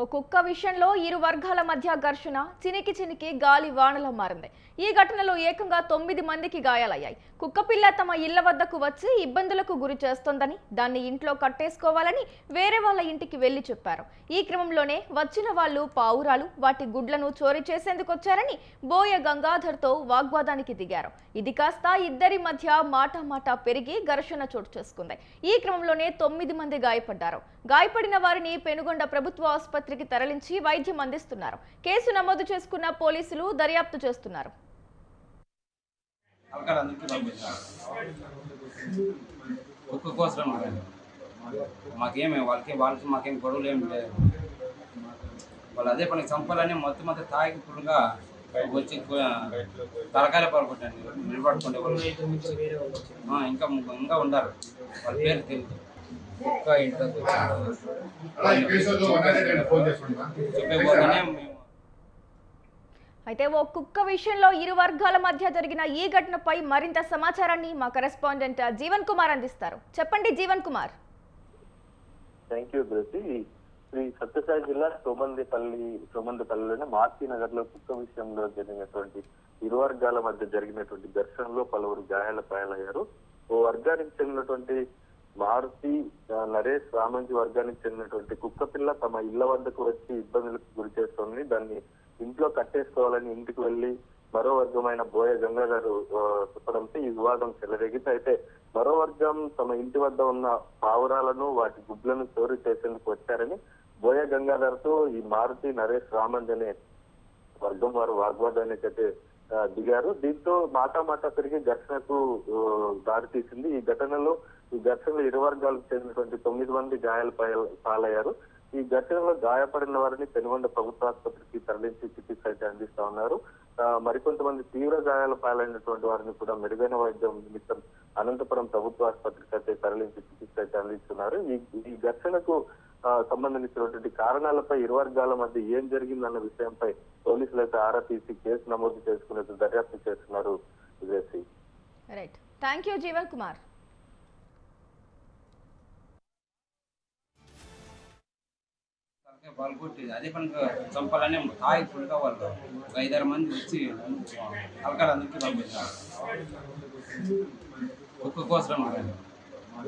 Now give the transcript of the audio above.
ఓ కుక్క విషయంలో ఇరు వర్గాల మధ్య ఘర్షణ చినికి చినికి గాలి వానలా మారింది. ఈ ఘటనలో ఏకంగా తొమ్మిది మందికి గాయాలయ్యాయి. కుక్కపిల్ల తమ ఇళ్ళ వద్దకు వచ్చి ఇబ్బందులకు గురి చేస్తోందని దాన్ని ఇంట్లో కట్టేసుకోవాలని వేరే వాళ్ళ ఇంటికి వెళ్ళి చెప్పారు. ఈ క్రమంలోనే వచ్చిన వాళ్ళు పావురాలు వాటి గుడ్లను చోరీ చేసేందుకు వచ్చారని బోయ గంగాధర్తో వాగ్వాదానికి దిగారు. ఇది కాస్త ఇద్దరి మధ్య మాట మాట పెరిగి ఘర్షణ చోటు చేసుకుంది. ఈ క్రమంలోనే తొమ్మిది మంది గాయపడ్డారు. గాయపడిన వారిని పెనుగొండ ప్రభుత్వ ఆసుపత్రికి తరలించి వైద్యం అందిస్తున్నారు. కేసు నమోదు చేసుకున్న పోలీసులు దర్యాప్తు చేస్తున్నారు. అక్కడ మాకేమే వాళ్ళకి వాళ్ళకి మాకేం గొడవలు ఏమి లేదు వాళ్ళు అదే పనికి చంపాలని మొత్తం మొత్తం తాగి ఫుల్గా వచ్చి తలకాయలు పడుకుంటాను నిలబడుకుంటే వాళ్ళు ఇంకా ఇంకా ఉన్నారు వాళ్ళ పేరు తెలియదు. ఒక్క ఇంట్లోకి చెప్పే అయితే ఓ కుక్క విషయంలో ఇరు వర్గాల మధ్య జరిగిన ఈ ఘటనపై మరింత సమాచారాన్ని మా కరెస్పాండెంట్ జీవన్ కుమార్ అందిస్తారు. చెప్పండి జీవన్ కుమార్. థ్యాంక్ యూ బ్రతి శ్రీ సత్యసాయి జిల్లా సోమందిపల్లి సోమందిపల్లిలోని మార్తి నగర్లో కుక్క విషయంలో జరిగినటువంటి ఇరు వర్గాల మధ్య జరిగినటువంటి ఘర్షణలో పలువురు గాయాల పాలయ్యారు ఓ వర్గానికి చెందినటువంటి మారుతి నరేష్ రామంజీ వర్గానికి చెందినటువంటి కుక్క పిల్ల తమ ఇళ్ళ వద్దకు వచ్చి ఇబ్బందులకు గురి చేస్తుంది. దాన్ని ఇంట్లో కట్టేసుకోవాలని ఇంటికి వెళ్ళి మరో వర్గమైన బోయ గంగా గారు చెప్పడంతో ఈ వివాదం చెలరేగింది. అయితే మరో వర్గం తమ ఇంటి వద్ద ఉన్న పావురాలను వాటి గుడ్లను చోరీ చేసేందుకు వచ్చారని బోయ గంగాధర్తో ఈ మారుతి నరేష్ రామంజ్ అనే వర్గం వారు వాగ్వాదానికి అయితే దిగారు. దీంతో మాట మాట పెరిగి ఘర్షణకు దారి తీసింది. ఈ ఘటనలో ఈ ఘర్షణలో ఇరు వర్గాలకు చెందినటువంటి తొమ్మిది మంది గాయాల పాలయ్యారు. ఈ ఘటనలో గాయపడిన వారిని పెనుగొండ ప్రభుత్వ ఆసుపత్రికి తరలించి చికిత్స అయితే అందిస్తా ఉన్నారు. మరికొంతమంది తీవ్ర గాయాల పాలైనటువంటి వారిని కూడా మెరుగైన వైద్యం నిమిత్తం అనంతపురం ప్రభుత్వ ఆసుపత్రికి అయితే తరలించి చికిత్స అయితే అందిస్తున్నారు. ఈ ఈ ఘర్షణకు సంబంధించినటువంటి కారణాలపై ఇరు వర్గాల మధ్య ఏం జరిగిందన్న విషయంపై పోలీసులు అయితే ఆరా తీసి కేసు నమోదు చేసుకునేట్టు దర్యాప్తు చేస్తున్నారు Vijayasri right thank you Jeevan Kumar వాళ్ళు కొట్టి అదే పనికి చంపాలనే తాగి ఫుల్గా వాళ్ళు ఒక ఐదారు మంది వచ్చి తలకాయలు అందరికీ పంపించారు. ఒక్క కోసం